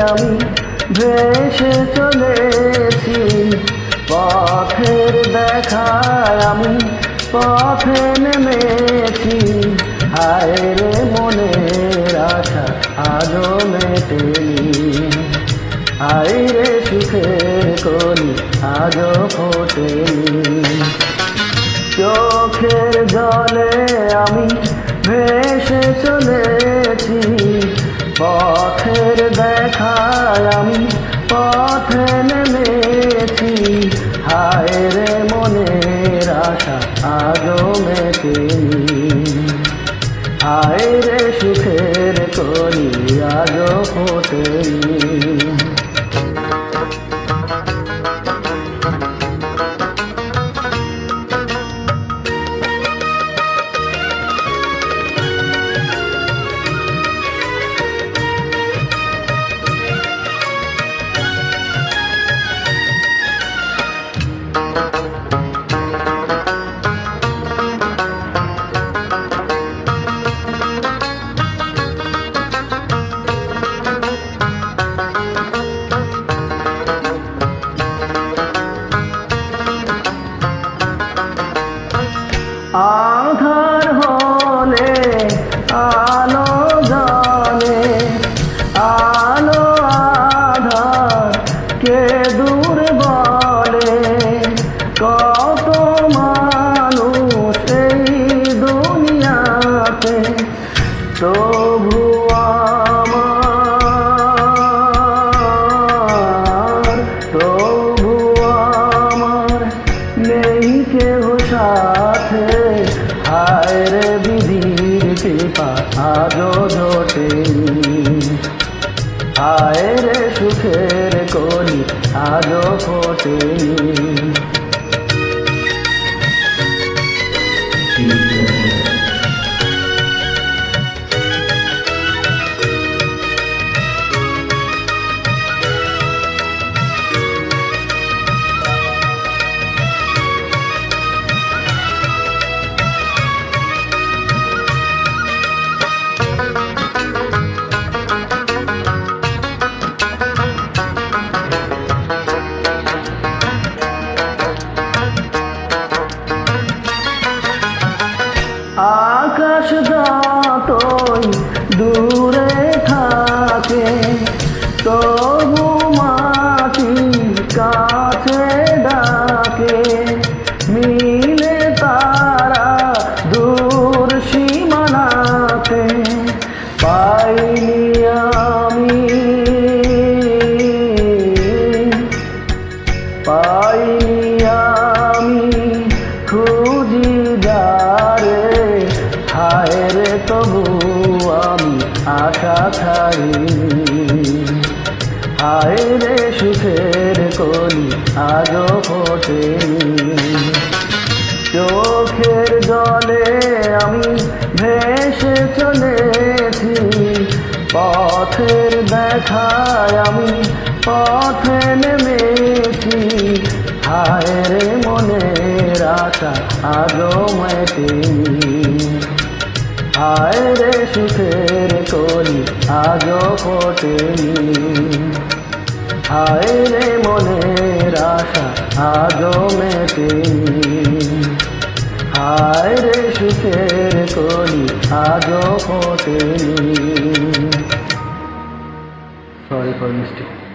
আমি ভেসে চলেছি। পথের দেখায় আমি পথে নেমেছি। হায় রে মনের আশা আজও মেটেনি। হায় রে সুখের কলি আজও ফোটেনি। চোখের জলে আমি ভেসে চলেছি। পথের দেখায় আমি পথে নেমেছি। হায় রে মনের আশা, আজও মেটেনি। হায় রে সুখের করি আজও ফোটেনি। আধার হলে আলো আজও জোটেনি আয়ের সুখের কলি আজও ফোটেনি আকাশ যতই দূরে থাকে, তবু মাটি কাছে ডাকে। মিলে তারা দূর সীমানাতে, পাইনি আমি, পাইনি ছাড়িনি হায় রে সুখের কলি, আজও ফোটেনি। চোখের জলে আমি ভেসে চলেছি। পথের দেখায় আমি পথে নেমেছি। হায় রে মনের আশা, আজও মেটেনি। হায় রে সুখের কলি, আজও ফোটেনি। হায় রে মনের আশা, আজও মেটেনি। রে সুখের কলি, আজও ফোটেনি। Sorry for mistake